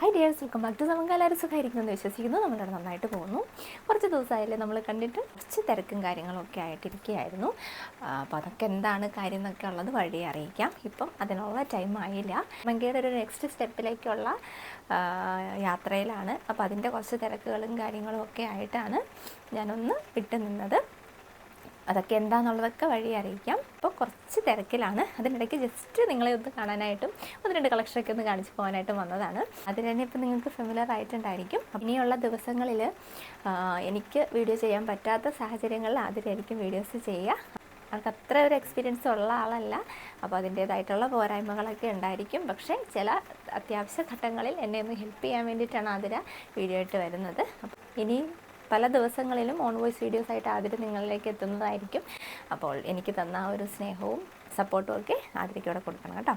Hi dears welcome back to നമുക്ക് എല്ലാവരും സുഖമായിരിക്കുമെന്ന് വിശ്വസിക്കുന്നു. നമ്മളിവിടെ നന്നായിട്ട് പോകുന്നു. കുറച്ച് ദിവസമായില്ലേ നമ്മൾ കണ്ടിട്ട് കുറച്ച് തിരക്കും കാര്യങ്ങളൊക്കെ ആയിട്ടിരിക്കുകയായിരുന്നു. അപ്പോൾ അതൊക്കെ എന്താണ് കാര്യം എന്നൊക്കെ ഉള്ളത് വഴി അറിയിക്കാം. ഇപ്പം അതിനുള്ള ടൈം ആയില്ല. മങ്കയുടെ ഒരു നെക്സ്റ്റ് സ്റ്റെപ്പിലേക്കുള്ള യാത്രയിലാണ്. അപ്പോൾ അതിന്റെ കുറച്ച് തിരക്കുകളും കാര്യങ്ങളും ഒക്കെ ആയിട്ടാണ് ഞാനൊന്ന് വിട്ടു നിന്നത് അതൊക്കെ എന്താണെന്നുള്ളതൊക്കെ വഴി അറിയിക്കാം. ഇപ്പോൾ കുറച്ച് തിരക്കിലാണ്. അതിനിടയ്ക്ക് ജസ്റ്റ് നിങ്ങളെ ഒന്ന് കാണാനായിട്ടും ഒന്ന് രണ്ട് കളക്ഷനൊക്കെ ഒന്ന് കാണിച്ചു പോകാനായിട്ടും വന്നതാണ്. അതിന് തന്നെ ഇപ്പം നിങ്ങൾക്ക് ഫെമിലർ ആയിട്ടുണ്ടായിരിക്കും. ഇനിയുള്ള ദിവസങ്ങളിൽ എനിക്ക് വീഡിയോ ചെയ്യാൻ പറ്റാത്ത സാഹചര്യങ്ങളിൽ ആദ്യമായിരിക്കും വീഡിയോസ് ചെയ്യുക. അവർക്ക് അത്ര ഒരു എക്സ്പീരിയൻസ് ഉള്ള ആളല്ല. അപ്പോൾ അതിന്റേതായിട്ടുള്ള പോരായ്മകളൊക്കെ ഉണ്ടായിരിക്കും. പക്ഷേ ചില അത്യാവശ്യ ഘട്ടങ്ങളിൽ എന്നെ ഒന്ന് ഹെൽപ്പ് ചെയ്യാൻ വേണ്ടിയിട്ടാണ് ആതിര വീഡിയോ ആയിട്ട് വരുന്നത്. അപ്പോൾ ഇനി പല ദിവസങ്ങളിലും ഓൺ വോയിസ് വീഡിയോസ് ആയിട്ട് ആതിര നിങ്ങളിലേക്ക് എത്തുന്നതായിരിക്കും. അപ്പോൾ എനിക്ക് തന്ന ആ ഒരു സ്നേഹവും സപ്പോർട്ടും ഒക്കെ ആതിരയ്ക്ക് ഇവിടെ കൊടുക്കണം കേട്ടോ.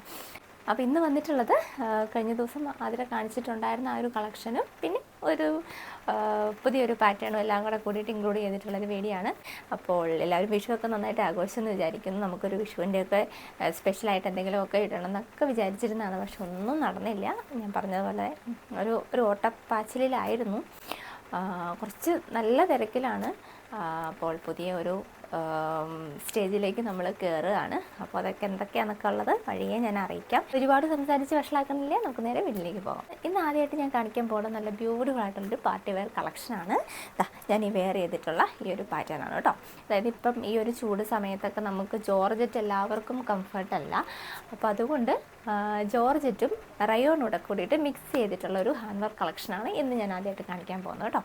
അപ്പോൾ ഇന്ന് വന്നിട്ടുള്ളത് കഴിഞ്ഞ ദിവസം ആതിര കാണിച്ചിട്ടുണ്ടായിരുന്ന ആ ഒരു കളക്ഷനും പിന്നെ ഒരു പുതിയൊരു പാറ്റേണും എല്ലാം കൂടെ കൂടിയിട്ട് ഇൻക്ലൂഡ് ചെയ്തിട്ടുള്ളൊരു വീഡിയോയാണ്. അപ്പോൾ എല്ലാവരും വിഷുവൊക്കെ നന്നായിട്ട് ആഘോഷിച്ചെന്ന് വിചാരിക്കുന്നു. നമുക്കൊരു വിഷുവിന്റെയൊക്കെ സ്പെഷ്യലായിട്ട് എന്തെങ്കിലുമൊക്കെ ഇടണം എന്നൊക്കെ വിചാരിച്ചിരുന്നതാണ്. പക്ഷെ ഒന്നും നടന്നില്ല. ഞാൻ പറഞ്ഞതുപോലെ ഒരു ഒരു ഓട്ടപ്പാച്ചിലായിരുന്നു കുറച്ച് നല്ല തിരക്കിലാണ്. അപ്പോൾ പുതിയ ഒരു സ്റ്റേജിലേക്ക് നമ്മൾ കയറുകയാണ് അപ്പോൾ അതൊക്കെ എന്തൊക്കെയാണെന്നൊക്കെ ഉള്ളത് വഴിയെ ഞാൻ അറിയിക്കാം. ഒരുപാട് സംസാരിച്ച് വഷളാക്കണില്ലേ നമുക്ക് നേരെ വീട്ടിലേക്ക് പോകാം. ഇന്ന് ആദ്യമായിട്ട് ഞാൻ കാണിക്കാൻ പോകുന്ന നല്ല ബ്യൂട്ടിഫുൾ ആയിട്ടുള്ളൊരു പാർട്ടി വെയർ കളക്ഷനാണ്. ഞാൻ ഈ വെയർ ചെയ്തിട്ടുള്ള ഈ ഒരു പാറ്റേൺ ആണ് കേട്ടോ. അതായത് ഇപ്പം ഈ ഒരു ചൂട് സമയത്തൊക്കെ നമുക്ക് ജോർജറ്റ് എല്ലാവർക്കും കംഫർട്ടല്ല അപ്പോൾ അതുകൊണ്ട് ജോർജറ്റും റയോണൂടെ കൂടിയിട്ട് മിക്സ് ചെയ്തിട്ടുള്ള ഒരു ഹാൻഡ് വർക്ക് കളക്ഷനാണ് ഇന്ന് ഞാൻ ആദ്യമായിട്ട് കാണിക്കാൻ പോകുന്നത് കേട്ടോ.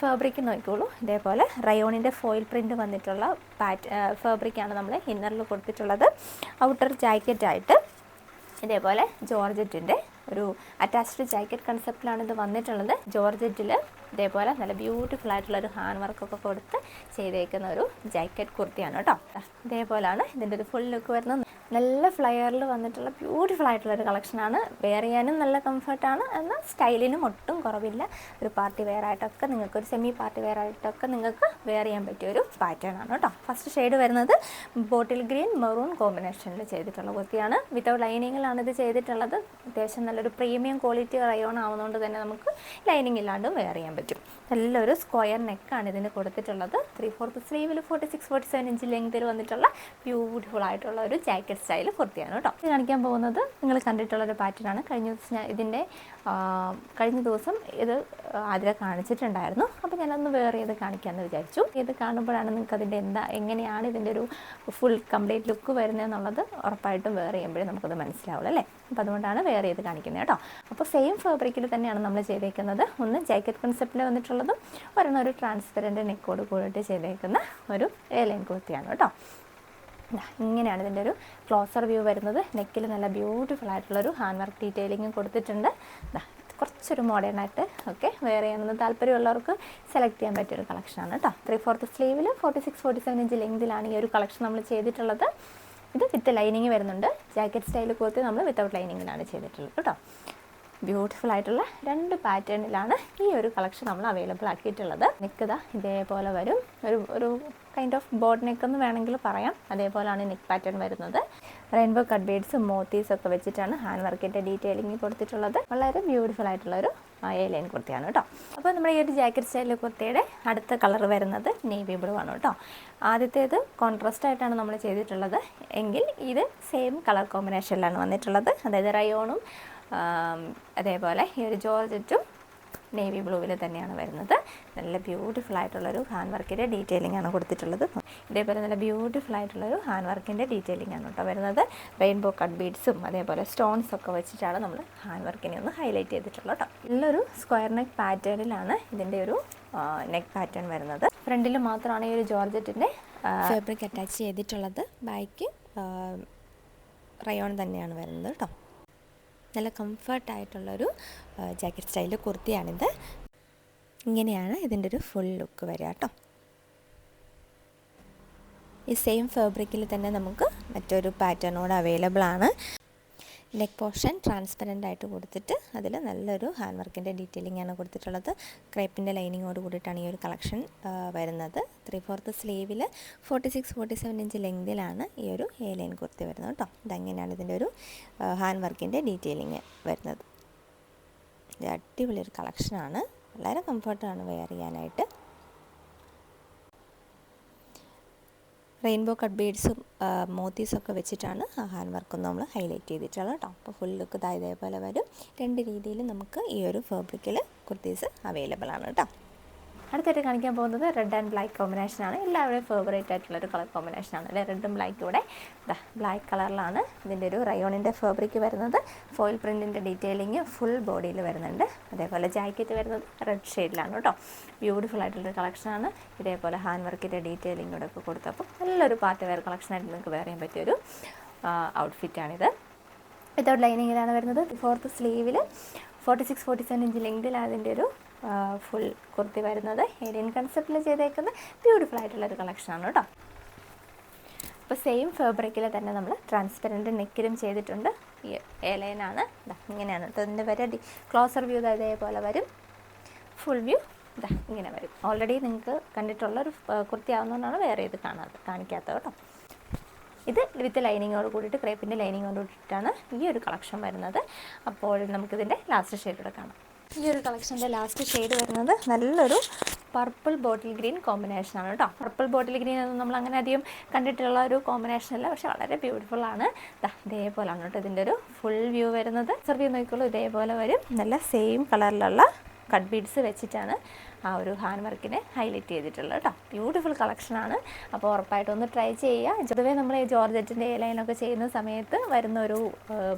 ഫാബ്രിക് നോക്കിക്കോളൂ. ഇതേപോലെ റയോണിന്റെ ഫോയിൽ പ്രിന്റ് വന്നിട്ടുള്ള പാറ്റ് ഫാബ്രിക്കാണ് നമ്മൾ ഇന്നറിൽ കൊടുത്തിട്ടുള്ളത്. ഔട്ടർ ജാക്കറ്റായിട്ട് ഇതേപോലെ ജോർജറ്റിന്റെ ഒരു അറ്റാച്ച്ഡ് ജാക്കറ്റ് കൺസെപ്റ്റിലാണ് ഇത് വന്നിട്ടുള്ളത്. ജോർജറ്റിൽ ഇതേപോലെ നല്ല ബ്യൂട്ടിഫുൾ ആയിട്ടുള്ള ഒരു ഹാൻഡ് വർക്കൊക്കെ കൊടുത്ത് ചെയ്തേക്കുന്ന ഒരു ജാക്കറ്റ് കുർത്തിയാണ് കേട്ടോ. ഇതേപോലെയാണ് ഇതിന്റെ ഒരു ഫുൾ ലുക്ക് വരുന്നത്. നല്ല ഫ്ലയറിൽ വന്നിട്ടുള്ള ബ്യൂട്ടിഫുൾ ആയിട്ടുള്ള ഒരു കളക്ഷനാണ് വെയർ ചെയ്യാനും നല്ല കംഫർട്ടാണ് എന്നാൽ സ്റ്റൈലിനും ഒട്ടും കുറവില്ല. ഒരു പാർട്ടി വെയർ ആയിട്ടൊക്കെ നിങ്ങൾക്ക് ഒരു സെമി പാർട്ടി വെയർ ആയിട്ടൊക്കെ നിങ്ങൾക്ക് വെയർ ചെയ്യാൻ പറ്റിയ ഒരു പാറ്റേൺ ആണ് കേട്ടോ ഫസ്റ്റ് ഷെയ്ഡ് വരുന്നത് ബോട്ടിൽ ഗ്രീൻ മെറൂൺ കോമ്പിനേഷനിൽ ചെയ്തിട്ടുള്ള കുർത്തിയാണ് വിത്തൗട്ട് ലൈനിങ്ങിലാണ് ഇത് ചെയ്തിട്ടുള്ളത്. അത്യാവശ്യം നല്ലൊരു പ്രീമിയം ക്വാളിറ്റി റയോൺ ആവുന്നതുകൊണ്ട് തന്നെ നമുക്ക് ലൈനിങ് ഇല്ലാണ്ടും വെയർ ചെയ്യാൻ പറ്റും. നല്ലൊരു സ്ക്വയർ നെക്കാണ് ഇതിന് കൊടുത്തിട്ടുള്ളത്. Three fourth സ്ലീവിൽ forty six forty seven inch ലെങ്തിൽ വന്നിട്ടുള്ള ബ്യൂട്ടിഫുൾ ആയിട്ടുള്ള ഒരു ജാക്കറ്റ് സ്റ്റൈൽ കുർത്തിയാണ് കേട്ടോ. ഇത് കാണിക്കാൻ പോകുന്നത് നിങ്ങൾ കണ്ടിട്ടുള്ള ഒരു പാറ്റേൺ ആണ്. കഴിഞ്ഞ ദിവസം ഞാൻ ഇതിന്റെ കഴിഞ്ഞ ദിവസം ഇത് ആതിര കാണിച്ചിട്ടുണ്ടായിരുന്നു. അപ്പോൾ ഞാനൊന്ന് വേറെ ചെയ്ത് കാണിക്കാമെന്ന് വിചാരിച്ചു. ഇത് കാണുമ്പോഴാണ് നിങ്ങൾക്ക് അതിന്റെ എന്താ എങ്ങനെയാണ് ഇതിന്റെ ഒരു ഫുൾ കംപ്ലീറ്റ് ലുക്ക് വരുന്നതെന്നുള്ളത് ഉറപ്പായിട്ടും വേറെ ചെയ്യുമ്പോഴേ നമുക്കത് മനസ്സിലാവുള്ളൂ അല്ലേ? അപ്പോൾ അതുകൊണ്ടാണ് വേറെ ചെയ്ത് കാണിക്കുന്നത് കേട്ടോ. അപ്പോൾ സെയിം ഫാബ്രിക്കിൽ തന്നെയാണ് നമ്മൾ ചെയ്തേക്കുന്നത്. ഒന്ന് ജാക്കറ്റ് കൺസെപ്റ്റിൽ വന്നിട്ടുള്ളതും ഒരെണ്ണം ഒരു ട്രാൻസ്പെറന്റ് നെക്കോട് കൂടിയിട്ട് ചെയ്തേക്കുന്ന ഒരു ഏലൈൻ കുർത്തിയാണ് കേട്ടോ. ഇങ്ങനെയാണ് ഇതിന്റെ ഒരു ക്ലോസർ വ്യൂ വരുന്നത്. നെക്കിൽ നല്ല ബ്യൂട്ടിഫുൾ ആയിട്ടുള്ളൊരു ഹാൻഡ് വർക്ക് ഡീറ്റെയിലിങ്ങും കൊടുത്തിട്ടുണ്ട്. കുറച്ചൊരു മോഡേൺ ആയിട്ട് ഓക്കെ വെയർ ചെയ്യണമെന്ന് താല്പര്യമുള്ളവർക്ക് സെലക്ട് ചെയ്യാൻ പറ്റിയൊരു കളക്ഷനാണ് കേട്ടോ three fourth സ്ലീവിൽ forty six forty seven inch ലെങ്തിലാണ് ഈ ഒരു കളക്ഷൻ നമ്മൾ ചെയ്തിട്ടുള്ളത്. ഇത് വിത്ത് ലൈനിങ് വരുന്നുണ്ട്. ജാക്കറ്റ് സ്റ്റൈൽ കുർത്തി നമ്മൾ വിത്തൗട്ട് ലൈനിങ്ങിലാണ് ചെയ്തിട്ടുള്ളത് കേട്ടോ ബ്യൂട്ടിഫുൾ ആയിട്ടുള്ള രണ്ട് പാറ്റേണിലാണ് ഈ ഒരു കളക്ഷൻ നമ്മൾ അവൈലബിൾ ആക്കിയിട്ടുള്ളത്. നിൽക്കുക ഇതാ ഇതേപോലെ വരും. ഒരു ഒരു കൈൻഡ് ഓഫ് ബോർഡ് നെക്ക് എന്ന് വേണമെങ്കിൽ പറയാം. അതേപോലെയാണ് നെക്ക് പാറ്റേൺ വരുന്നത്. റെയിൻബോ കട്ട് ബീഡ്സും മോത്തീസ് ഒക്കെ വെച്ചിട്ടാണ് ഹാൻഡ് വർക്കിന്റെ ഡീറ്റെയിലിംഗ് കൊടുത്തിട്ടുള്ളത്. വളരെ ബ്യൂട്ടിഫുൾ ആയിട്ടുള്ള ഒരു എ ലൈൻ കുർത്തിയാണ് കേട്ടോ അപ്പോൾ നമ്മുടെ ഈ ഒരു ജാക്കറ്റ് സ്റ്റൈൽ കുർത്തിയുടെ അടുത്ത കളർ വരുന്നത് നേവി ബ്ലൂ ആണ് കേട്ടോ ആദ്യത്തേത് കോൺട്രാസ്റ്റ് ആയിട്ടാണ് നമ്മൾ ചെയ്തിട്ടുള്ളത്. എങ്കിൽ ഇത് സെയിം കളർ കോമ്പിനേഷനിലാണ് വന്നിട്ടുള്ളത്. അതായത് റയോണും അതേപോലെ ഈ ഒരു ജോർജറ്റും നേവി ബ്ലൂവിൽ തന്നെയാണ് വരുന്നത്. നല്ല ബ്യൂട്ടിഫുൾ ആയിട്ടുള്ളൊരു ഹാൻഡ് വർക്കിന്റെ ഡീറ്റെയിലിംഗ് ആണ് കൊടുത്തിട്ടുള്ളത്. ഇതേപോലെ നല്ല ബ്യൂട്ടിഫുൾ ആയിട്ടുള്ളൊരു ഹാൻഡ് വർക്കിന്റെ ഡീറ്റെയിലിംഗ് ആണ് കേട്ടോ വരുന്നത്. റെയിൻബോ കട്ട് ബീഡ്സും അതേപോലെ സ്റ്റോൺസ് ഒക്കെ വെച്ചിട്ടാണ് നമ്മൾ ഹാൻഡ് വർക്കിനെ ഒന്ന് ഹൈലൈറ്റ് ചെയ്തിട്ടുള്ളത് കേട്ടോ നല്ലൊരു സ്ക്വയർ നെക്ക് പാറ്റേണിലാണ് ഇതിന്റെ ഒരു നെക്ക് പാറ്റേൺ വരുന്നത്. ഫ്രണ്ടിൽ മാത്രമാണ് ഈ ഒരു ജോർജറ്റിന്റെ ഫാബ്രിക് അറ്റാച്ച് ചെയ്തിട്ടുള്ളത്. ബാക്ക് റയോൺ തന്നെയാണ് വരുന്നത് കേട്ടോ നല്ല കംഫർട്ടായിട്ടുള്ളൊരു ജാക്കറ്റ് സ്റ്റൈൽ കുർത്തിയാണിത്. ഇങ്ങനെയാണ് ഇതിന്റെ ഒരു ഫുൾ ലുക്ക് വരിക കേട്ടോ. ഈ സെയിം ഫാബ്രിക്കിൽ തന്നെ നമുക്ക് മറ്റൊരു പാറ്റേണോട് അവൈലബിൾ ആണ് നെക്ക് പോർഷൻ ട്രാൻസ്പെറന്റ് ആയിട്ട് കൊടുത്തിട്ട് അതിൽ നല്ലൊരു ഹാൻഡ് വർക്കിന്റെ ഡീറ്റെയിലിംഗ് ആണ് കൊടുത്തിട്ടുള്ളത്. ക്രേപ്പിന്റെ ലൈനിങ്ങോട് കൂടിയിട്ടാണ് ഈ ഒരു കളക്ഷൻ വരുന്നത്. Three fourth സ്ലീവിൽ forty six forty seven inch ലെങ്തിലാണ് ഈ ഒരു എ ലൈൻ കുർത്തി വരുന്നത് കേട്ടോ ഇതങ്ങനെയാണ് ഇതിന്റെ ഒരു ഹാൻഡ് വർക്കിന്റെ ഡീറ്റെയിലിംഗ് വരുന്നത്. ഇത് അടിപൊളി ഒരു കളക്ഷനാണ് വളരെ കംഫർട്ടാണ് വെയർ ചെയ്യാനായിട്ട്. റെയിൻബോ കട്ട് ബീഡ്സും ഒക്കെ വെച്ചിട്ടാണ് ആ ഹാൻഡ് വർക്ക് നമ്മൾ ഹൈലൈറ്റ് ചെയ്തിട്ടുള്ളത് കേട്ടോ. അപ്പോൾ ഫുൾ ലുക്ക് ഇതാ ഇതേപോലെ വരും. രണ്ട് രീതിയിൽ നമുക്ക് ഈ ഒരു ഫാബ്രിക്കിൽ കുർത്തീസ് അവൈലബിൾ ആണ് കേട്ടോ. അടുത്തായിട്ട് കാണിക്കാൻ പോകുന്നത് റെഡ് ആൻഡ് ബ്ലാക്ക് കോമ്പിനേഷനാണ് എല്ലാവരുടെയും ഫേവറേറ്റ് ആയിട്ടുള്ള ഒരു കളർ കോമ്പിനേഷനാണ് അല്ലേ? റെഡും ബ്ലാക്കും ഇവിടെ ബ്ലാക്ക് കളറിലാണ് ഇതിന്റെ ഒരു റയോണിന്റെ ഫാബ്രിക് വരുന്നത്. ഫോയിൽ പ്രിന്റിന്റെ ഡീറ്റെയിലിങ് ഫുൾ ബോഡിയിൽ വരുന്നുണ്ട്. അതേപോലെ ജാക്കറ്റ് വരുന്നത് റെഡ് ഷെയ്ഡിലാണ് കേട്ടോ. ബ്യൂട്ടിഫുൾ ആയിട്ടുള്ളൊരു കളക്ഷനാണ് ഇതേപോലെ ഹാൻഡ് വർക്കിന്റെ ഡീറ്റെയിലിംഗ് കൂടെ ഒക്കെ കൊടുത്തപ്പോൾ നല്ലൊരു പാർട്ടി വെയർ കളക്ഷനായിട്ട് നിങ്ങൾക്ക് വേറെ ചെയ്യാൻ പറ്റിയൊരു ഔട്ട്ഫിറ്റാണിത് വിതൗട്ട് ലൈനിങ്ങിലാണ് വരുന്നത്. Fourth സ്ലീവിൽ forty six forty seven inch ലെങ്തിൽ അതിന്റെ ഒരു ഫുൾ കുർത്തി വരുന്നത്. ഏലിയൻ കൺസെപ്റ്റിൽ ചെയ്തേക്കുന്ന ബ്യൂട്ടിഫുൾ ആയിട്ടുള്ള ഒരു കളക്ഷനാണ് കേട്ടോ അപ്പോൾ സെയിം ഫാബ്രിക്കിൽ തന്നെ നമ്മൾ ട്രാൻസ്പെറന്റ് നെക്കിലും ചെയ്തിട്ടുണ്ട്. ഏലയനാണ് ഇങ്ങനെയാണ്. ഇതിന്റെ വരെ ഡി ക്ലോസർ വ്യൂ ഇതേപോലെ വരും. ഫുൾ വ്യൂ ഇതാ ഇങ്ങനെ വരും. ഓൾറെഡി നിങ്ങൾക്ക് കണ്ടിട്ടുള്ള ഒരു കുർത്തി ആവുന്നതുകൊണ്ടാണ് വേറെ ഇത് കാണാതെ കാണിക്കാത്തത് കേട്ടോ ഇത് വിത്ത് ലൈനിങ്ങോട് കൂടിയിട്ട് ക്രേപ്പിന്റെ ലൈനിങ്ങോട് കൂടിയിട്ടാണ് ഈ ഒരു കളക്ഷൻ വരുന്നത്. അപ്പോൾ നമുക്കിതിന്റെ ലാസ്റ്റ് ഷെയ്ഡൂടെ കാണാം. ഈ ഒരു കളക്ഷന്റെ ലാസ്റ്റ് ഷെയ്ഡ് വരുന്നത് നല്ലൊരു പർപ്പിൾ ബോട്ടിൽ ഗ്രീൻ കോമ്പിനേഷൻ ആണ് കേട്ടോ പർപ്പിൾ ബോട്ടിൽ ഗ്രീൻ ഒന്നും നമ്മൾ അങ്ങനെ അധികം കണ്ടിട്ടുള്ള ഒരു കോമ്പിനേഷൻ അല്ല. പക്ഷെ വളരെ ബ്യൂട്ടിഫുൾ ആണ്. ദാ ഇതേപോലെയാണ് കേട്ടോ ഇതിന്റെ ഒരു ഫുൾ വ്യൂ വരുന്നത്. ചെറിയ നോക്കിക്കോളൂ ഇതേപോലെ വരും. നല്ല സെയിം കളറിലുള്ള കട്ട് ബീഡ്സ് വെച്ചിട്ടാണ് ആ ഒരു ഹാൻഡ് വർക്കിനെ ഹൈലൈറ്റ് ചെയ്തിട്ടുള്ളത് കേട്ടോ ബ്യൂട്ടിഫുൾ കളക്ഷനാണ് അപ്പോൾ ഉറപ്പായിട്ടും ഒന്ന് ട്രൈ ചെയ്യുക. പൊതുവേ നമ്മൾ ഈ ജോർജറ്റിന്റെ ലൈനൊക്കെ ചെയ്യുന്ന സമയത്ത് വരുന്ന ഒരു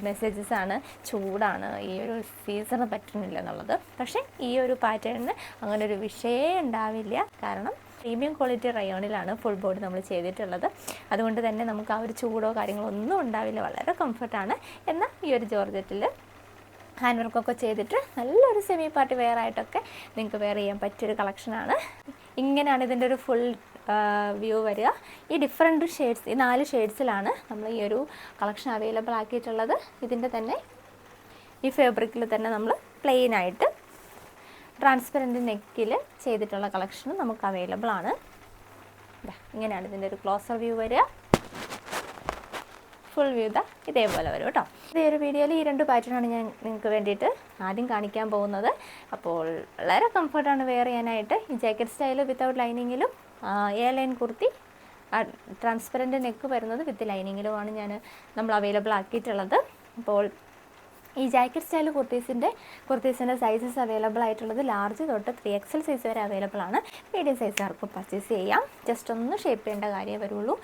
മെസ്സേജസ് ആണ് ചൂടാണ്. ഈ ഒരു സീസണ് പറ്റുന്നില്ല എന്നുള്ളത്. പക്ഷേ ഈ ഒരു പാറ്റേണിന് അങ്ങനെ ഒരു വിഷയേ ഉണ്ടാവില്ല. കാരണം പ്രീമിയം ക്വാളിറ്റി റയോണിലാണ് ഫുൾ ബോഡി നമ്മൾ ചെയ്തിട്ടുള്ളത്. അതുകൊണ്ട് തന്നെ നമുക്ക് ആ ഒരു ചൂടോ കാര്യങ്ങളോ ഒന്നും ഉണ്ടാവില്ല. വളരെ കംഫർട്ടാണ് എന്നാൽ ഈ ഒരു ജോർജറ്റിൽ ഹാൻഡ് വർക്കൊക്കെ ചെയ്തിട്ട് നല്ലൊരു സെമി പാർട്ടി വെയർ ആയിട്ടൊക്കെ നിങ്ങൾക്ക് വെയർ ചെയ്യാൻ പറ്റിയൊരു കളക്ഷനാണ് ഇങ്ങനെയാണ് ഇതിന്റെ ഒരു ഫുൾ വ്യൂ വരിക. ഈ ഡിഫറെന്റ് ഷെയ്ഡ്സ് ഈ നാല് ഷെയ്ഡ്സിലാണ് നമ്മൾ ഈ ഒരു കളക്ഷൻ അവൈലബിൾ ആക്കിയിട്ടുള്ളത്. ഇതിന്റെ തന്നെ ഈ ഫാബ്രിക്കിൽ തന്നെ നമ്മൾ പ്ലെയിൻ ആയിട്ട് ട്രാൻസ്പെറന്റ് നെക്കിൽ ചെയ്തിട്ടുള്ള കളക്ഷനും നമുക്ക് അവൈലബിൾ ആണ്. ഇങ്ങനെയാണ് ഇതിന്റെ ഒരു ക്ലോസർ വ്യൂ വരിക. ഫുൾ വ്യൂ ഇതാ ഇതേപോലെ വരും കേട്ടോ. ഇതേ ഒരു വീഡിയോയിൽ ഈ രണ്ട് പാറ്റേണാണ് ഞാൻ നിങ്ങൾക്ക് വേണ്ടിയിട്ട് ആദ്യം കാണിക്കാൻ പോകുന്നത്. അപ്പോൾ വളരെ കംഫർട്ടാണ് വെയർ ചെയ്യാനായിട്ട്. ഈ jacket style without ലൈനിങ്ങിലും A line kurti transparent neck വരുന്നത് വിത്ത് ലൈനിങ്ങിലുമാണ് ഞാൻ നമ്മൾ അവൈലബിൾ ആക്കിയിട്ടുള്ളത്. അപ്പോൾ ഈ ജാക്കറ്റ് സ്റ്റൈൽ കുർത്തീസിന്റെ കുർത്തീസിന്റെ സൈസസ് അവൈലബിൾ ആയിട്ടുള്ളത് ലാർജ് തൊട്ട് ത്രീ എക്സൽ സൈസ് വരെ അവൈലബിൾ ആണ്. മീഡിയം സൈസുകാർക്ക് പർച്ചേസ് ചെയ്യാം. ജസ്റ്റ് ഒന്ന് ഷേപ്പ് ചെയ്യേണ്ട കാര്യമേ വരുള്ളൂ.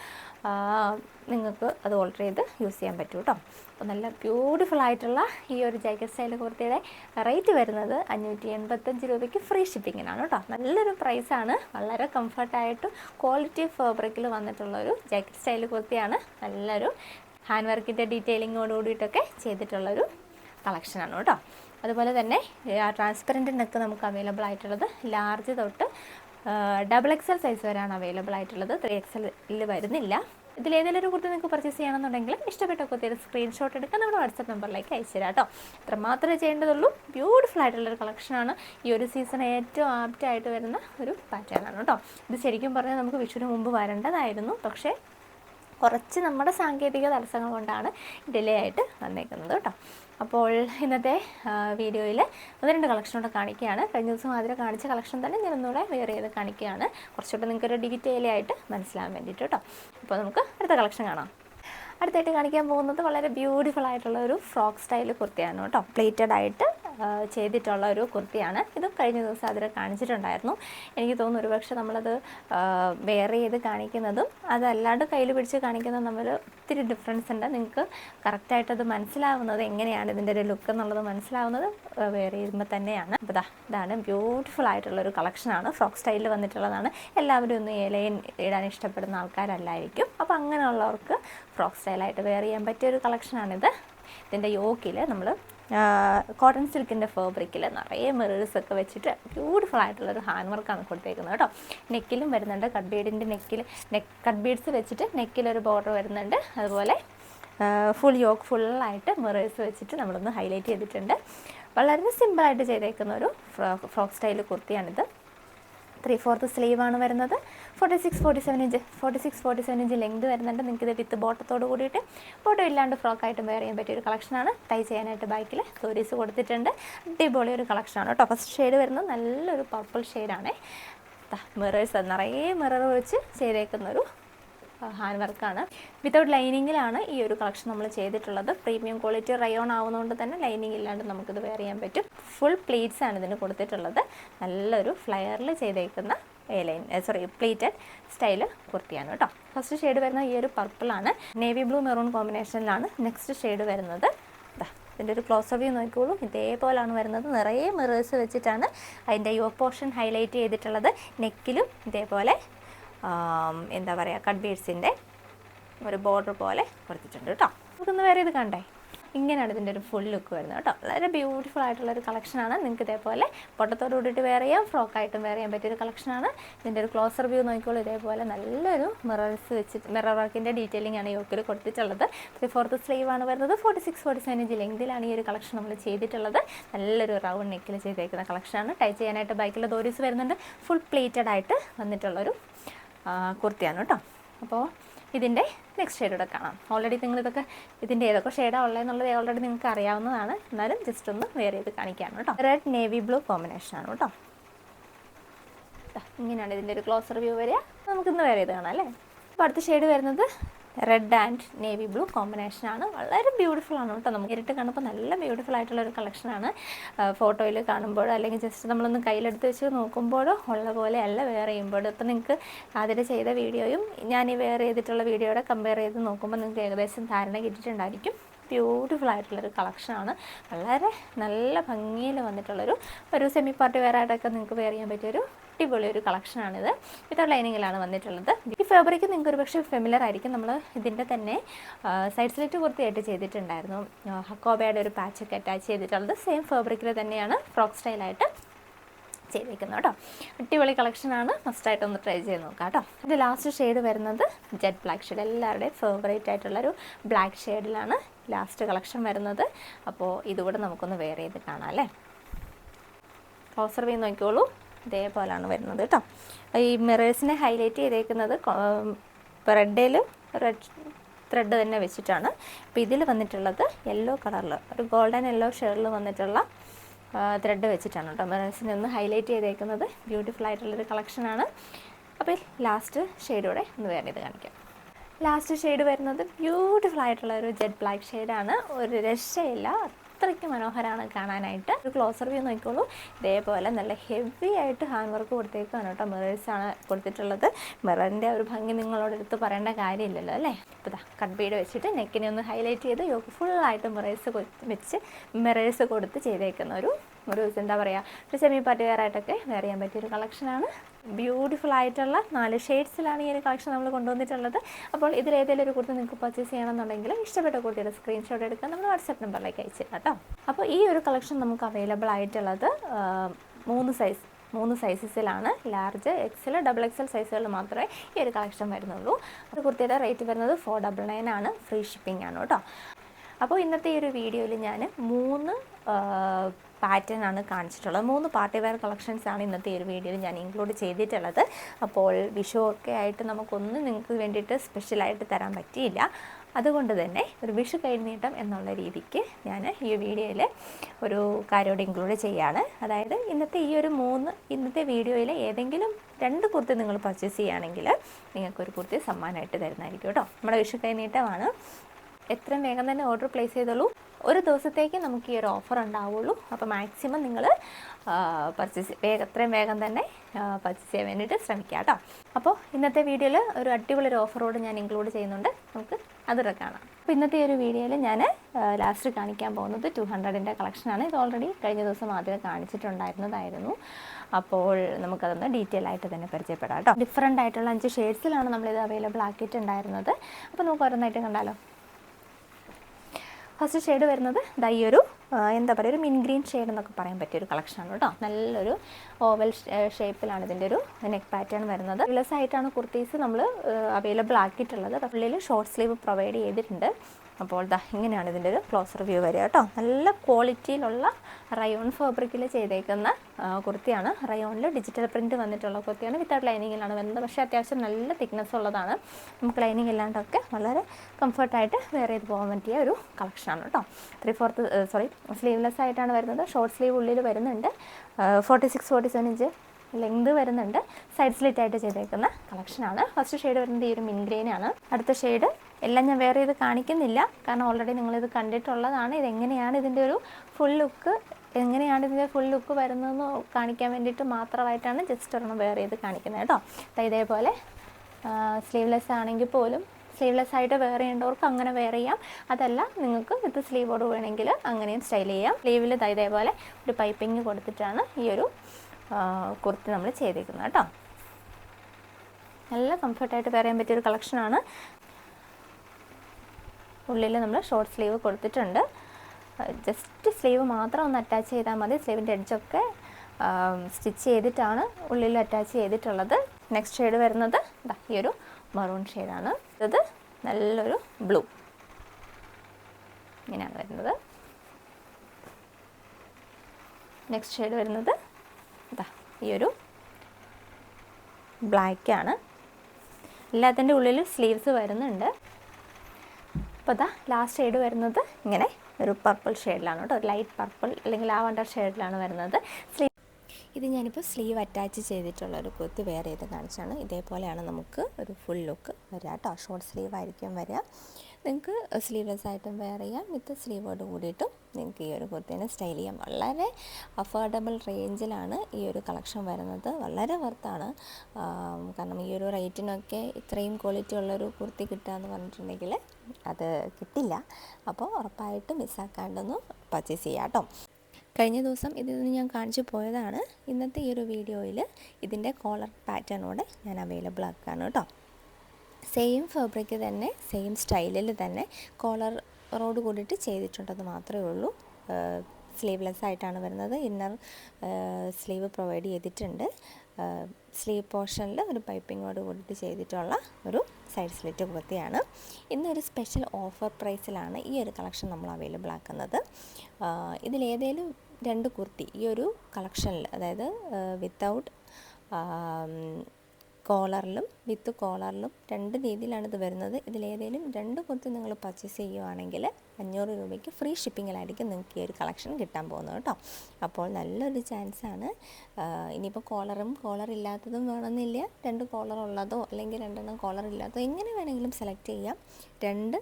നിങ്ങൾക്ക് അത് ഓൾഡർ ചെയ്ത് യൂസ് ചെയ്യാൻ പറ്റും കേട്ടോ അപ്പോൾ നല്ല ബ്യൂട്ടിഫുൾ ആയിട്ടുള്ള ഈ ഒരു ജാക്കറ്റ് സ്റ്റൈൽ കുർത്തിയുടെ റേറ്റ് വരുന്നത് അഞ്ഞൂറ്റി എൺപത്തഞ്ച് രൂപയ്ക്ക് ഫ്രീ ഷിപ്പിങ്ങിനാണ് കേട്ടോ നല്ലൊരു പ്രൈസാണ് വളരെ കംഫർട്ടായിട്ടും ക്വാളിറ്റി ഫാബ്രിക്കിൽ വന്നിട്ടുള്ള ഒരു ജാക്കറ്റ് സ്റ്റൈൽ കുർത്തിയാണ്. നല്ലൊരു ഹാൻഡ് വർക്കിന്റെ ഡീറ്റെയിലിങ്ങോട് കൂടിയിട്ടൊക്കെ ചെയ്തിട്ടുള്ളൊരു കളക്ഷനാണ് കേട്ടോ അതുപോലെ തന്നെ ട്രാൻസ്പെറന്റ് നെക്ക് നമുക്ക് അവൈലബിൾ ആയിട്ടുള്ളത് ലാർജ് തൊട്ട് ഡബിൾ എക്സൽ സൈസ് വരെയാണ് അവൈലബിൾ ആയിട്ടുള്ളത്. ത്രീ എക്സലിൽ വരുന്നില്ല. ഇതിലേതെങ്കിലും ഒരു കുർത്തി നിങ്ങൾക്ക് പർച്ചേസ് ചെയ്യണമെന്നുണ്ടെങ്കിൽ ഇഷ്ടപ്പെട്ട കുർത്തിയുടെ സ്ക്രീൻഷോട്ട് എടുക്കാൻ നമ്മുടെ വാട്സപ്പ് നമ്പറിലേക്ക് അയച്ചു തരാം കേട്ടോ. ഇത്ര മാത്രമേ ചെയ്യേണ്ടതുള്ളൂ. ബ്യൂട്ടിഫുൾ ആയിട്ടുള്ളൊരു കളക്ഷനാണ് ഈ ഒരു സീസൺ ഏറ്റവും ആപ്റ്റ് ആയിട്ട് വരുന്ന ഒരു പാറ്റേൺ ആണ് കേട്ടോ. ഇത് ശരിക്കും പറഞ്ഞാൽ നമുക്ക് വിഷുവിന് മുമ്പ് വരേണ്ടതായിരുന്നു. പക്ഷേ കുറച്ച് നമ്മുടെ സാങ്കേതിക തടസ്സങ്ങൾ കൊണ്ടാണ് ഡിലേ ആയിട്ട് വന്നേക്കുന്നത് കേട്ടോ. അപ്പോൾ ഇന്നത്തെ വീഡിയോയിൽ ഒന്ന് രണ്ട് കളക്ഷനോടെ കാണിക്കുകയാണ്. കഴിഞ്ഞ ദിവസം മാതിരി കാണിച്ച കളക്ഷൻ തന്നെ ഞാൻ ഒന്നുകൂടെ വെയർ ചെയ്ത് കാണിക്കുകയാണ്. കുറച്ചുകൂടെ നിങ്ങൾക്കൊരു ഡീറ്റെയിൽ ആയിട്ട് മനസ്സിലാകാൻ വേണ്ടിയിട്ട് കേട്ടോ. അപ്പോൾ നമുക്ക് അടുത്ത കളക്ഷൻ കാണാം. അടുത്തായിട്ട് കാണിക്കാൻ പോകുന്നത് വളരെ ബ്യൂട്ടിഫുൾ ആയിട്ടുള്ള ഒരു ഫ്രോക്ക് സ്റ്റൈൽ കുർത്തിയാണ് കേട്ടോ. പ്ലേറ്റഡ് ആയിട്ട് ചെയ്തിട്ടുള്ള ഒരു കുർത്തിയാണ്. ഇതും കഴിഞ്ഞ ദിവസം അതിൽ കാണിച്ചിട്ടുണ്ടായിരുന്നു. എനിക്ക് തോന്നുന്നു ഒരുപക്ഷെ നമ്മളത് വെയർ ചെയ്ത് കാണിക്കുന്നതും അതല്ലാണ്ട് കയ്യിൽ പിടിച്ച് കാണിക്കുന്നതും തമ്മിൽ ഒത്തിരി ഡിഫറൻസ് ഉണ്ട്. നിങ്ങൾക്ക് കറക്റ്റായിട്ടത് മനസ്സിലാവുന്നത് എങ്ങനെയാണ്? ഇതിന്റെ ഒരു ലുക്ക് എന്നുള്ളത് മനസ്സിലാവുന്നത് വെയർ ചെയ്യുമ്പോൾ തന്നെയാണ്. അപ്പോൾ ഇതാണ് ബ്യൂട്ടിഫുൾ ആയിട്ടുള്ള ഒരു കളക്ഷനാണ് ഫ്രോക്ക് സ്റ്റൈലിൽ വന്നിട്ടുള്ളതാണ്. എല്ലാവരും ഒന്നും ഇലയിൻ ഇടാൻ ഇഷ്ടപ്പെടുന്ന ആൾക്കാരല്ലായിരിക്കും. അപ്പോൾ അങ്ങനെയുള്ളവർക്ക് ഫ്രോക്ക് സ്റ്റൈലായിട്ട് വെയർ ചെയ്യാൻ പറ്റിയ ഒരു കളക്ഷനാണിത് ഇതിന്റെ യോക്കിൽ നമ്മൾ കോട്ടൺ സിൽക്കിന്റെ ഫാബ്രിക്കിൽ നിറയെ മിറേഴ്സ് ഒക്കെ വെച്ചിട്ട് ബ്യൂട്ടിഫുൾ ആയിട്ടുള്ളൊരു ഹാൻഡ് വർക്കാണ് കൊടുത്തേക്കുന്നത് കേട്ടോ. നെക്കിലും വരുന്നുണ്ട്. കട്ട് ബീഡിന്റെ നെക്കിൽ നെക്ക് കട്ട് ബീഡ്സ് വെച്ചിട്ട് നെക്കിലൊരു ബോർഡർ വരുന്നുണ്ട്. അതുപോലെ ഫുൾ യോക്ക് ഫുള്ളായിട്ട് മിറേഴ്സ് വെച്ചിട്ട് നമ്മളൊന്ന് ഹൈലൈറ്റ് ചെയ്തിട്ടുണ്ട്. വളരെ സിമ്പിളായിട്ട് ചെയ്തേക്കുന്ന ഒരു ഫ്രോക്ക് സ്റ്റൈൽ കുർത്തിയാണിത്. ത്രീ ഫോർത്ത് ആണ് വരുന്നത്. Forty six forty seven inch forty six forty seven inch length വരുന്നുണ്ട്. നിങ്ങൾക്ക് ഇത് വിത്ത് ബോട്ടത്തോട് കൂടിയിട്ട്. ബോട്ടം ഇല്ലാണ്ട് ഫ്രോക്കായിട്ടും വെയർ ചെയ്യാൻ പറ്റിയ ഒരു കളക്ഷനാണ് ടൈ ചെയ്യാനായിട്ട് ബാക്കിൽ സോരീസ് കൊടുത്തിട്ടുണ്ട്. അടിപൊളി ഒരു കളക്ഷനാണ് കേട്ടോ. ഫസ്റ്റ് ഷെയ്ഡ് വരുന്നത് നല്ലൊരു പർപ്പിൾ ഷെയ്ഡാണ് മിറേഴ്സ് നിറയെ മിറർ വെച്ച് ചെയ്തേക്കുന്ന ഒരു ഹാൻഡ് വർക്കാണ്. വിതൗട്ട് ലൈനിങ്ങിലാണ് ഈ ഒരു കളക്ഷൻ നമ്മൾ ചെയ്തിട്ടുള്ളത്. പ്രീമിയം ക്വാളിറ്റി റയോൺ ആവുന്നതുകൊണ്ട് തന്നെ ലൈനിങ് ഇല്ലാണ്ട് നമുക്കിത് വെയർ ചെയ്യാൻ പറ്റും. ഫുൾ പ്ലീറ്റ്സ് ആണ് ഇതിന് കൊടുത്തിട്ടുള്ളത്. നല്ലൊരു ഫ്ലയറിൽ ചെയ്തേക്കുന്ന ലൈൻ സോറി പ്ലീറ്റഡ് സ്റ്റൈൽ കുർത്തിയാണ് കേട്ടോ. ഫസ്റ്റ് ഷെയ്ഡ് വരുന്ന ഈ ഒരു പർപ്പിളാണ് നേവി ബ്ലൂ മെറൂൺ കോമ്പിനേഷനിലാണ് നെക്സ്റ്റ് ഷെയ്ഡ് വരുന്നത്. ഇതിന്റെ ഒരു ക്ലോസ് വ്യൂ നോക്കിക്കോളൂ. ഇതേപോലാണ് വരുന്നത്. നിറയെ മിറേഴ്സ് വെച്ചിട്ടാണ് അതിന്റെ യോ പോർഷൻ ഹൈലൈറ്റ് ചെയ്തിട്ടുള്ളത്. നെക്കിലും ഇതേപോലെ എന്താ പറയുക കട്ട് ബീഡ്സിന്റെ ഒരു ബോർഡർ പോലെ കൊടുത്തിട്ടുണ്ട് കേട്ടോ. നമുക്കൊന്ന് വേറെ ഇത് കണ്ടേ. ഇങ്ങനെയാണ് ഇതിന്റെ ഒരു ഫുൾ ലുക്ക് വരുന്നത് കേട്ടോ. വളരെ ബ്യൂട്ടിഫുൾ ആയിട്ടുള്ള ഒരു കളക്ഷനാണ് നിങ്ങൾക്ക് ഇതേപോലെ പൊട്ടത്തോട് കൂടിയിട്ട് വെയർ ചെയ്യാം ഫ്രോക്കായിട്ടും വെയർ ചെയ്യാൻ പറ്റിയൊരു കളക്ഷനാണ് ഇതിന്റെ ഒരു ക്ലോസർ വ്യൂ നോക്കിക്കോളൂ. ഇതേപോലെ നല്ലൊരു മിറേഴ്സ് വെച്ചിട്ട് മിറർ വർക്കിന്റെ ഡീറ്റെയിലിംഗ് ആണ് യോക്കിൽ കൊടുത്തിട്ടുള്ളത്. ത്രീ ഫോർത്ത് സ്ലീവ് ആണ് വരുന്നത്. Forty six forty seven inch ലെങ്തിലാണ് ഈ ഒരു കളക്ഷൻ നമ്മൾ ചെയ്തിട്ടുള്ളത്. നല്ലൊരു റൗണ്ട് നെക്കിൽ ചെയ്തേക്കുന്ന കളക്ഷനാണ് ടൈ ചെയ്യാനായിട്ട് ബൈക്കിൽ ദോരീസ് വരുന്നുണ്ട്. ഫുൾ പ്ലേറ്റഡ് ആയിട്ട് വന്നിട്ടുള്ളൊരു കുർത്തിയാണ് കേട്ടോ. അപ്പോൾ ഇതിന്റെ നെക്സ്റ്റ് ഷെയ്ഡ് കൂടെ കാണാം. ഓൾറെഡി നിങ്ങൾ ഇതൊക്കെ ഇതിന്റെ ഏതൊക്കെ ഷെയ്ഡാണ് ഉള്ളതെന്നുള്ളത് ഓൾറെഡി നിങ്ങൾക്ക് അറിയാവുന്നതാണ്. എന്നാലും ജസ്റ്റ് ഒന്ന് വെയർ ചെയ്ത് കാണിക്കാണ് കേട്ടോ. റെഡ് നേവി ബ്ലൂ കോമ്പിനേഷനാണ് കേട്ടോ. ഇങ്ങനെയാണ് ഇതിന്റെ ഒരു ക്ലോസർ വ്യൂ വരിക. നമുക്കിന്ന് വേറെ ചെയ്ത് കാണാം അല്ലേ? അപ്പോൾ അടുത്ത ഷെയ്ഡ് വരുന്നത് റെഡ് ആൻഡ് നേവി ബ്ലൂ കോമ്പിനേഷനാണ് വളരെ ബ്യൂട്ടിഫുൾ ആണ് കേട്ടോ. നമുക്ക് നേരിട്ട് കാണുമ്പോൾ നല്ല ബ്യൂട്ടിഫുൾ ആയിട്ടുള്ള ഒരു കളക്ഷനാണ് ഫോട്ടോയിൽ കാണുമ്പോൾ അല്ലെങ്കിൽ ജസ്റ്റ് നമ്മളൊന്ന് കയ്യിലെടുത്ത് വെച്ച് നോക്കുമ്പോഴോ ഉള്ള പോലെ അല്ല വെയർ ചെയ്യുമ്പോൾ ഇപ്പം നിങ്ങൾക്ക് അതിൽ ചെയ്ത വീഡിയോയും ഞാൻ ഈ വെയർ ചെയ്തിട്ടുള്ള വീഡിയോയുടെ കമ്പയർ ചെയ്ത് നോക്കുമ്പോൾ നിങ്ങൾക്ക് ഏകദേശം ധാരണ കിട്ടിയിട്ടുണ്ടായിരിക്കും. ബ്യൂട്ടിഫുൾ ആയിട്ടുള്ളൊരു കളക്ഷനാണ് വളരെ നല്ല ഭംഗിയിൽ വന്നിട്ടുള്ളൊരു ഒരു സെമി പാർട്ടി വെയർ ആയിട്ടൊക്കെ നിങ്ങൾക്ക് വെയർ ചെയ്യാൻ പറ്റിയൊരു അടിപൊളി ഒരു കളക്ഷനാണിത്. വിത്തൗട്ട് ലൈനിങ്ങിലാണ് വന്നിട്ടുള്ളത്. ഈ ഫാബ്രിക് നിങ്ങൾക്ക് ഒരു പക്ഷേ ഫെമിലർ ആയിരിക്കും. നമ്മൾ ഇതിന്റെ തന്നെ സൈഡ് സ്ലിറ്റ് വൃത്തിയായിട്ട് ചെയ്തിട്ടുണ്ടായിരുന്നു. ഹക്കോബയുടെ ഒരു പാച്ചൊക്കെ അറ്റാച്ച് ചെയ്തിട്ടുള്ളത്. സെയിം ഫാബ്രിക്കിൽ തന്നെയാണ് ഫ്രോക്ക് സ്റ്റൈലായിട്ട് ചെയ്തേക്കുന്നത് കേട്ടോ. അടിപൊളി കളക്ഷനാണ്. മസ്റ്റായിട്ട് ഒന്ന് ട്രൈ ചെയ്ത് നോക്കാം കേട്ടോ. ഇത് ലാസ്റ്റ് ഷെയ്ഡ് വരുന്നത് ജെറ്റ് ബ്ലാക്ക് ഷെയ്ഡ് എല്ലാവരുടെയും ഫേവറേറ്റ് ആയിട്ടുള്ളൊരു ബ്ലാക്ക് ഷെയ്ഡിലാണ് ലാസ്റ്റ് കളക്ഷൻ വരുന്നത്. അപ്പോൾ ഇതുകൂടെ നമുക്കൊന്ന് വെയർ ചെയ്ത് കാണാം അല്ലേ? ക്ലോസർ ചെയ്ത് നോക്കിക്കോളൂ. ഇതേപോലെയാണ് വരുന്നത് കേട്ടോ. ഈ മിറേഴ്സിനെ ഹൈലൈറ്റ് ചെയ്തേക്കുന്നത് റെഡിൽ റെഡ് ത്രെഡ് തന്നെ വെച്ചിട്ടാണ്. അപ്പോൾ ഇതിൽ വന്നിട്ടുള്ളത് യെല്ലോ കളറിൽ ഒരു ഗോൾഡൻ യെല്ലോ ഷെയറിൽ വന്നിട്ടുള്ള ത്രെഡ് വെച്ചിട്ടാണ് കേട്ടോ മിറേഴ്സിനെ ഒന്ന് ഹൈലൈറ്റ് ചെയ്തേക്കുന്നത്. ബ്യൂട്ടിഫുൾ ആയിട്ടുള്ളൊരു കളക്ഷനാണ് അപ്പോൾ ലാസ്റ്റ് ഷെയ്ഡോടെ ഒന്ന് വേറെ ഇത് കാണിക്കാം. ലാസ്റ്റ് ഷെയ്ഡ് വരുന്നത് ബ്യൂട്ടിഫുൾ ആയിട്ടുള്ള ഒരു ജെഡ് ബ്ലാക്ക് ഷെയ്ഡാണ് ഒരു രക്ഷയില്ല അത്രയ്ക്ക് മനോഹരമാണ് കാണാനായിട്ട്. ഒരു ക്ലോസർ വ്യൂ നോക്കിക്കോളൂ. ഇതേപോലെ നല്ല ഹെവി ആയിട്ട് ഹാൻഡ് വർക്ക് കൊടുത്തേക്കാണ് കേട്ടോ മിറേഴ്സ് ആണ് കൊടുത്തിട്ടുള്ളത്. മിററിന്റെ ഒരു ഭംഗി നിങ്ങളോട് എടുത്ത് പറയേണ്ട കാര്യമില്ലല്ലോ അല്ലേ? ഇപ്പോൾ ഇതാ ബീഡ് വെച്ചിട്ട് നെക്കിനെ ഒന്ന് ഹൈലൈറ്റ് ചെയ്ത് യോക്ക് ഫുള്ളായിട്ട് മിറേഴ്സ് വെച്ച് മിറേഴ്സ് കൊടുത്ത് ചെയ്തേക്കുന്ന ഒരു ഒരു എന്താ പറയുക ഒരു സെമി പാർട്ടി വെയർ ആയിട്ടൊക്കെ വെയർ ചെയ്യാൻ പറ്റിയൊരു കളക്ഷനാണ് ബ്യൂട്ടിഫുൾ ആയിട്ടുള്ള നാല് ഷെയ്ഡ്സിലാണ് ഈ ഒരു കളക്ഷൻ നമ്മൾ കൊണ്ടുവന്നിട്ടുള്ളത്. അപ്പോൾ ഇതിലേതെങ്കിലും ഒരു കുർത്തി നിങ്ങൾക്ക് പർച്ചേസ് ചെയ്യണമെന്നുണ്ടെങ്കിൽ ഇഷ്ടപ്പെട്ട കുർത്തിയുടെ സ്ക്രീൻഷോട്ട് എടുക്കാൻ നമ്മൾ വാട്സാപ്പ് നമ്പറിലേക്ക് അയച്ചു കേട്ടോ. അപ്പോൾ ഈ ഒരു കളക്ഷൻ നമുക്ക് അവൈലബിൾ ആയിട്ടുള്ളത് മൂന്ന് സൈസ് മൂന്ന് സൈസസിലാണ് ലാർജ് എക്സൽ ഡബിൾ എക്സൽ സൈസുകളിൽ മാത്രമേ ഈ ഒരു കളക്ഷൻ വരുന്നുള്ളൂ. അത് കുർത്തിയുടെ റേറ്റ് വരുന്നത് ഫോർ ഡബിൾ നയൻ ആണ്. ഫ്രീ ഷിപ്പിംഗ് ആണ് കേട്ടോ. അപ്പോൾ ഇന്നത്തെ ഈ ഒരു വീഡിയോയിൽ ഞാൻ മൂന്ന് പാറ്റേൺ ആണ് കാണിച്ചിട്ടുള്ളത്. മൂന്ന് പാർട്ടി വെയർ കളക്ഷൻസ് ആണ് ഇന്നത്തെ ഒരു വീഡിയോയിൽ ഞാൻ ഇൻക്ലൂഡ് ചെയ്തിട്ടുള്ളത്. അപ്പോൾ വിഷു ഒക്കെ ആയിട്ട് നമുക്കൊന്നും നിങ്ങൾക്ക് വേണ്ടിയിട്ട് സ്പെഷ്യലായിട്ട് തരാൻ പറ്റിയില്ല. അതുകൊണ്ട് തന്നെ ഒരു വിഷു കൈനീട്ടം എന്നുള്ള രീതിക്ക് ഞാൻ ഈ വീഡിയോയിൽ ഒരു കാര്യോട് ഇൻക്ലൂഡ് ചെയ്യാണ്. അതായത് ഇന്നത്തെ ഈ ഒരു മൂന്ന് ഇന്നത്തെ വീഡിയോയിൽ ഏതെങ്കിലും രണ്ട് കുർത്തി നിങ്ങൾ പർച്ചേസ് ചെയ്യുകയാണെങ്കിൽ നിങ്ങൾക്കൊരു കുർത്തി സമ്മാനമായിട്ട് തരുന്നതായിരിക്കും കേട്ടോ. നമ്മുടെ വിഷു കൈനീട്ടമാണ്. എത്രയും വേഗം തന്നെ ഓർഡർ പ്ലേസ് ചെയ്തോളൂ. ഒരു ദിവസത്തേക്ക് നമുക്ക് ഈ ഒരു ഓഫർ ഉണ്ടാവുള്ളൂ. അപ്പോൾ മാക്സിമം നിങ്ങൾ പർച്ചേസ് വേഗം എത്രയും വേഗം തന്നെ പർച്ചേസ് ചെയ്യാൻ വേണ്ടിയിട്ട് ശ്രമിക്കുക കേട്ടോ. അപ്പോൾ ഇന്നത്തെ വീഡിയോയിൽ ഒരു അടിപൊളി ഒരു ഓഫറോട് ഞാൻ ഇൻക്ലൂഡ് ചെയ്യുന്നുണ്ട്. നമുക്ക് അതുകൂടെ കാണാം. അപ്പോൾ ഇന്നത്തെ ഒരു വീഡിയോയിൽ ഞാൻ ലാസ്റ്റ് കാണിക്കാൻ പോകുന്നത് ടു ഹൺഡ്രഡിന്റെ കളക്ഷനാണ് ഇത് ഓൾറെഡി കഴിഞ്ഞ ദിവസം ആദ്യം കാണിച്ചിട്ടുണ്ടായിരുന്നതായിരുന്നു. അപ്പോൾ നമുക്കതൊന്ന് ഡീറ്റെയിൽ ആയിട്ട് തന്നെ പരിചയപ്പെടാം കേട്ടോ. ഡിഫറെന്റ് ആയിട്ടുള്ള അഞ്ച് ഷെയ്ഡ്സിലാണ് നമ്മളിത് അവൈലബിൾ ആക്കിയിട്ടുണ്ടായിരുന്നത്. അപ്പോൾ നമുക്ക് ഓരോന്നായിട്ട് കണ്ടാലോ? ഫസ്റ്റ് ഷെയ്ഡ് വരുന്നത് ഈ ഒരു എന്താ പറയുക ഒരു മിൻ ഗ്രീൻ ഷെയ്ഡ് എന്നൊക്കെ പറയാൻ പറ്റിയ ഒരു കളക്ഷനാണ് കേട്ടോ. നല്ലൊരു ഓവൽ ഷേപ്പിലാണ് ഇതിന്റെ ഒരു നെക്ക് പാറ്റേൺ വരുന്നത്. പ്ലസ് ആയിട്ടാണ് കുർത്തീസ് നമ്മൾ അവൈലബിൾ ആക്കിയിട്ടുള്ളത്. ഉള്ളിൽ ഷോർട്ട് സ്ലീവ് പ്രൊവൈഡ് ചെയ്തിട്ടുണ്ട്. അപ്പോൾ ദാ ഇങ്ങനെയാണ് ഇതിന്റെ ഒരു ക്ലോസർ വ്യൂ വരിക കേട്ടോ. നല്ല ക്വാളിറ്റിയിലുള്ള റയോൺ ഫാബ്രിക്കിൽ ചെയ്തേക്കുന്ന കുർത്തിയാണ്. റയോണിൽ ഡിജിറ്റൽ പ്രിന്റ് വന്നിട്ടുള്ള കുർത്തിയാണ്. വിത്തൗട്ട് ലൈനിങ്ങിലാണ് വരുന്നത്. പക്ഷേ അത്യാവശ്യം നല്ല തിക്നെസ് ഉള്ളതാണ്. നമുക്ക് ലൈനിങ് ഇല്ലാണ്ടൊക്കെ വളരെ കംഫർട്ടായിട്ട് വെയർ ചെയ്ത് പോകാൻ പറ്റിയ ഒരു കളക്ഷനാണ് കേട്ടോ. ത്രീ ഫോർത്ത് സോറി സ്ലീവ്ലെസ് ആയിട്ടാണ് വരുന്നത്. ഷോർട്ട് സ്ലീവ് ഉള്ളിൽ വരുന്നുണ്ട്. Forty six forty seven inch length വരുന്നുണ്ട്. സൈഡ് സ്ലിറ്റ് ആയിട്ട് ചെയ്തേക്കുന്ന കളക്ഷനാണ് ഫസ്റ്റ് ഷെയ്ഡ് വരുന്നത് ഈ ഒരു മിൻഗ്രെയിൻ ആണ്. അടുത്ത ഷെയ്ഡ് എല്ലാം ഞാൻ വേറെ ഇത് കാണിക്കുന്നില്ല. കാരണം ഓൾറെഡി നിങ്ങളിത് കണ്ടിട്ടുള്ളതാണ്. ഇതെങ്ങനെയാണ് ഇതിന്റെ ഒരു ഫുൾ ലുക്ക് എങ്ങനെയാണ് ഇതിന്റെ ഫുൾ ലുക്ക് വരുന്നതെന്ന് കാണിക്കാൻ വേണ്ടിയിട്ട് മാത്രമായിട്ടാണ് ജസ്റ്റ് ഒരെണ്ണം വേറെ ഇത് കാണിക്കുന്നത് കേട്ടോ. ഇതേപോലെ സ്ലീവ്ലെസ് ആണെങ്കിൽ പോലും സ്ലീവ്ലെസ് ആയിട്ട് വെയർ ചെയ്യേണ്ടവർക്ക് അങ്ങനെ വെയർ ചെയ്യാം. അതല്ല നിങ്ങൾക്ക് വിത്ത് സ്ലീവോട് വേണമെങ്കിൽ അങ്ങനെയും സ്റ്റൈൽ ചെയ്യാം. സ്ലീവിൽ ഇതേപോലെ ഒരു പൈപ്പിംഗ് കൊടുത്തിട്ടാണ് ഈ ഒരു കുർത്തി നമ്മൾ ചെയ്തേക്കുന്നത് കേട്ടോ. നല്ല കംഫർട്ടായിട്ട് വെയർ ചെയ്യാൻ പറ്റിയൊരു കളക്ഷനാണ് ഉള്ളിൽ നമ്മൾ ഷോർട്ട് സ്ലീവ് കൊടുത്തിട്ടുണ്ട്. ജസ്റ്റ് സ്ലീവ് മാത്രം ഒന്ന് അറ്റാച്ച് ചെയ്താൽ മതി. സ്ലീവിന്റെ എഡ്ജൊക്കെ സ്റ്റിച്ച് ചെയ്തിട്ടാണ് ഉള്ളിൽ അറ്റാച്ച് ചെയ്തിട്ടുള്ളത്. നെക്സ്റ്റ് ഷെയ്ഡ് വരുന്നത് ഇതാ ഈ ഒരു മറൂൺ ഷെയ്ഡാണ് ഇത് നല്ലൊരു ബ്ലൂ ഇങ്ങനെയാണ് വരുന്നത്. നെക്സ്റ്റ് ഷെയ്ഡ് വരുന്നത് ഈ ഒരു ബ്ലാക്കാണ്. എല്ലാത്തിന്റെ ഉള്ളിൽ സ്ലീവ്സ് വരുന്നുണ്ട്. അപ്പോൾ അതാ ലാസ്റ്റ് ഷെയ്ഡ് വരുന്നത് ഇങ്ങനെ ഒരു പർപ്പിൾ ഷെയ്ഡിലാണ് കേട്ടോ. ഒരു ലൈറ്റ് പർപ്പിൾ അല്ലെങ്കിൽ ലാവണ്ടർ ഷെയ്ഡിലാണ് വരുന്നത്. സ്ലീവ് ഇത് ഞാനിപ്പോൾ സ്ലീവ് അറ്റാച്ച് ചെയ്തിട്ടുള്ള ഒരു കുർത്തി വേറെ ചെയ്ത് കാണിച്ചാണ് ഇതേപോലെയാണ് നമുക്ക് ഒരു ഫുൾ ലുക്ക് വരിക കേട്ടോ. ഷോർട്ട് സ്ലീവ് ആയിരിക്കും വരിക. നിങ്ങൾക്ക് സ്ലീവ്ലെസ് ആയിട്ടും വെയർ ചെയ്യാം. വിത്ത് സ്ലീവോട് കൂടിയിട്ടും നിങ്ങൾക്ക് ഈ ഒരു കുർത്തീനെ സ്റ്റൈൽ ചെയ്യാം. വളരെ അഫോർഡബിൾ റേഞ്ചിലാണ് ഈ ഒരു കളക്ഷൻ വരുന്നത്. വളരെ വർത്താണ് കാരണം ഈ ഒരു റേറ്റിനൊക്കെ ഇത്രയും ക്വാളിറ്റി ഉള്ളൊരു കുർത്തി കിട്ടുക എന്ന് പറഞ്ഞിട്ടുണ്ടെങ്കിൽ അത് കിട്ടില്ല. അപ്പോൾ ഉറപ്പായിട്ടും മിസ്സാക്കാണ്ടൊന്ന് പർച്ചേസ് ചെയ്യാം കേട്ടോ. കഴിഞ്ഞ ദിവസം ഇതിൽ നിന്ന് ഞാൻ കാണിച്ചു പോയതാണ്. ഇന്നത്തെ ഈ ഒരു വീഡിയോയിൽ ഇതിന്റെ കോളർ പാറ്റേണോടെ ഞാൻ അവൈലബിൾ ആക്കുകയാണ് കേട്ടോ. സെയിം ഫാബ്രിക് തന്നെ സെയിം സ്റ്റൈലിൽ തന്നെ കോളറോട് കൂടിയിട്ട് ചെയ്തിട്ടുണ്ടെന്ന് മാത്രമേ ഉള്ളൂ. സ്ലീവ്ലെസ് ആയിട്ടാണ് വരുന്നത്. ഇന്നർ സ്ലീവ് പ്രൊവൈഡ് ചെയ്തിട്ടുണ്ട്. സ്ലീവ് പോർഷനിൽ ഒരു പൈപ്പിങ്ങോട് കൂടിയിട്ട് ചെയ്തിട്ടുള്ള ഒരു സൈഡ് സ്ലിറ്റ് കുർത്തിയാണ്. ഇന്നൊരു സ്പെഷ്യൽ ഓഫർ പ്രൈസിലാണ് ഈ ഒരു കളക്ഷൻ നമ്മൾ അവൈലബിൾ ആക്കുന്നത്. ഇതിലേതേലും രണ്ട് കുർത്തി ഈ ഒരു കളക്ഷനിൽ അതായത് വിത്തൗട്ട് കോളറിലും വിത്ത് കോളറിലും രണ്ട് രീതിയിലാണ് ഇത് വരുന്നത്. ഇതിലേതെങ്കിലും രണ്ട് കുർത്തി നിങ്ങൾ പർച്ചേസ് ചെയ്യുവാണെങ്കിൽ അഞ്ഞൂറ് രൂപയ്ക്ക് ഫ്രീ ഷിപ്പിങ്ങിലായിരിക്കും നിങ്ങൾക്ക് ഈ ഒരു കളക്ഷൻ കിട്ടാൻ പോകുന്നത് കേട്ടോ. അപ്പോൾ നല്ലൊരു ചാൻസാണ് ഇനിയിപ്പോൾ കോളറും കോളർ ഇല്ലാത്തതും വേണമെന്നില്ല. രണ്ട് കോളർ ഉള്ളതോ അല്ലെങ്കിൽ രണ്ടെണ്ണം കോളർ ഇല്ലാത്തതോ എങ്ങനെ വേണമെങ്കിലും സെലക്ട് ചെയ്യാം. രണ്ട്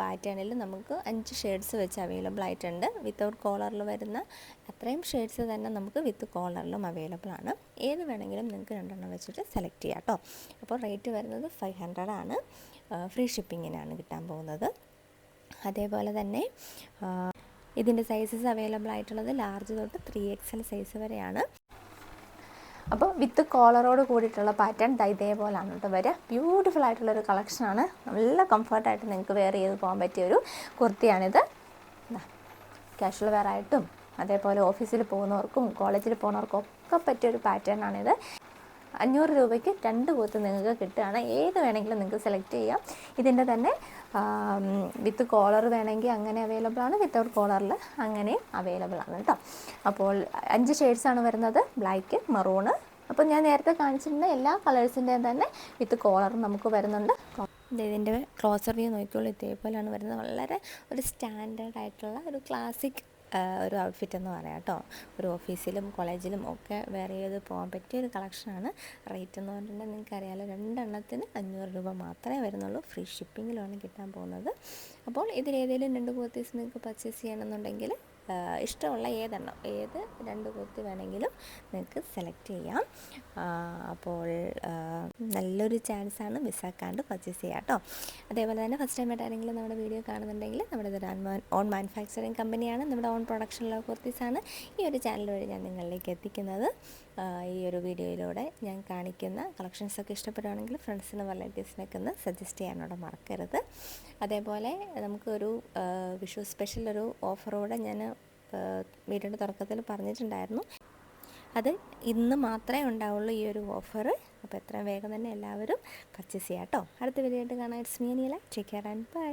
പാറ്റേണിൽ നമുക്ക് അഞ്ച് ഷെയ്ഡ്സ് വെച്ച് അവൈലബിൾ ആയിട്ടുണ്ട്. വിത്തൗട്ട് കോളറിൽ വരുന്ന അത്രയും ഷെയ്ഡ്സ് തന്നെ നമുക്ക് വിത്ത് കോളറിലും അവൈലബിൾ ആണ്. ഏത് വേണമെങ്കിലും നിങ്ങൾക്ക് രണ്ടെണ്ണം വെച്ചിട്ട് സെലക്ട് ചെയ്യാം കേട്ടോ അപ്പോൾ റേറ്റ് വരുന്നത് ഫൈവ് ഹൺഡ്രഡ് ആണ്. ഫ്രീ ഷിപ്പിങ്ങിനാണ് കിട്ടാൻ പോകുന്നത്. അതേപോലെ തന്നെ ഇതിന്റെ സൈസസ് അവൈലബിൾ ആയിട്ടുള്ളത് ലാർജ് തൊട്ട് ത്രീ എക്സൽ സൈസ് വരെയാണ്. അപ്പോൾ വിത്ത് കോളറോട് കൂടിയിട്ടുള്ള പാറ്റേൺ ദാ ഇതേപോലാണ് കേട്ടോ വരെ. ബ്യൂട്ടിഫുൾ ആയിട്ടുള്ളൊരു കളക്ഷനാണ് നല്ല കംഫർട്ടായിട്ട് നിങ്ങൾക്ക് വെയർ ചെയ്ത് പോകാൻ പറ്റിയ ഒരു കുർത്തിയാണിത്. ക്യാഷ്വൽ വെയർ ആയിട്ടും അതേപോലെ ഓഫീസിൽ പോകുന്നവർക്കും കോളേജിൽ പോകുന്നവർക്കും ഒക്കെ പറ്റിയൊരു പാറ്റേൺ ആണിത്. അഞ്ഞൂറ് രൂപയ്ക്ക് രണ്ട് കൂത്ത് നിങ്ങൾക്ക് കിട്ടുകയാണ്. ഏത് വേണമെങ്കിലും നിങ്ങൾക്ക് സെലക്ട് ചെയ്യാം. ഇതിന്റെ തന്നെ വിത്ത് കോളർ വേണമെങ്കിൽ അങ്ങനെ അവൈലബിൾ ആണ്. വിത്തൗട്ട് കോളറിൽ അങ്ങനെ അവൈലബിൾ ആണ് കേട്ടോ. അപ്പോൾ അഞ്ച് ഷെയ്ഡ്സ് ആണ് വരുന്നത്. ബ്ലാക്ക് മറൂണ് അപ്പോൾ ഞാൻ നേരത്തെ കാണിച്ചിട്ടുണ്ട് എല്ലാ കളേഴ്സിന്റെയും തന്നെ വിത്ത് കോളറും നമുക്ക് വരുന്നുണ്ട്. ഇതിന്റെ ക്ലോസർ വ്യൂ നോക്കിയോളൂ ഇതേപോലെയാണ് വരുന്നത്. വളരെ ഒരു സ്റ്റാൻഡേർഡ് ആയിട്ടുള്ള ഒരു ക്ലാസിക് ഒരു ഔട്ട്ഫിറ്റ് എന്ന് പറയാം കേട്ടോ. ഒരു ഓഫീസിലും കോളേജിലും ഒക്കെ വെയർ ചെയ്ത് പോകാൻ പറ്റിയ ഒരു കളക്ഷനാണ് റേറ്റ് എന്ന് പറഞ്ഞിട്ടുണ്ടെങ്കിൽ നിങ്ങൾക്ക് അറിയാമല്ലോ രണ്ടെണ്ണത്തിന് അഞ്ഞൂറ് രൂപ മാത്രമേ വരുന്നുള്ളൂ. ഫ്രീ ഷിപ്പിങ്ങിലാണ് കിട്ടാൻ പോകുന്നത്. അപ്പോൾ ഇതിലേതെങ്കിലും രണ്ട് കുർത്തീസ് നിങ്ങൾക്ക് പർച്ചേസ് ചെയ്യണമെന്നുണ്ടെങ്കിൽ ഇഷ്ടമുള്ള ഏതെണ്ണം? ഏത് രണ്ട് കുർത്തി വേണമെങ്കിലും നിങ്ങൾക്ക് സെലക്ട് ചെയ്യാം. അപ്പോൾ നല്ലൊരു ചാൻസാണ് മിസ്സാക്കാണ്ട് പർച്ചേസ് ചെയ്യാം കേട്ടോ. അതേപോലെ തന്നെ ഫസ്റ്റ് ടൈം ആയിട്ട് ആരെങ്കിലും നമ്മുടെ വീഡിയോ കാണുന്നുണ്ടെങ്കിൽ നമ്മുടെ ഇതൊരു ഓൺ മാനുഫാക്ചറിങ് കമ്പനിയാണ് നമ്മുടെ ഓൺ പ്രൊഡക്ഷനുള്ള കുർത്തീസാണ് ഈ ഒരു ചാനൽ വഴി ഞാൻ നിങ്ങളിലേക്ക് എത്തിക്കുന്നത്. ഈ ഒരു വീഡിയോയിലൂടെ ഞാൻ കാണിക്കുന്ന കളക്ഷൻസൊക്കെ ഇഷ്ടപ്പെടുകയാണെങ്കിൽ ഫ്രണ്ട്സിനും റിലേറ്റീവ്സിനൊക്കെ ഒന്ന് സജസ്റ്റ് ചെയ്യാനോട് മറക്കരുത്. അതേപോലെ നമുക്കൊരു വിഷു സ്പെഷ്യൽ ഒരു ഓഫറോടെ ഞാൻ വീഡിയോയുടെ തുടക്കത്തിൽ പറഞ്ഞിട്ടുണ്ടായിരുന്നു. അത് ഇന്ന് മാത്രമേ ഉണ്ടാവുള്ളൂ ഈ ഒരു ഓഫർ അപ്പോൾ എത്രയും വേഗം തന്നെ എല്ലാവരും പർച്ചേസ് ചെയ്യാം കേട്ടോ. അടുത്ത വീഡിയോ ആയിട്ട് കാണാൻ ഇറ്റ്സ് മീനിയല്ല ചെക്ക് കെയർ ആൻഡ് ബൈ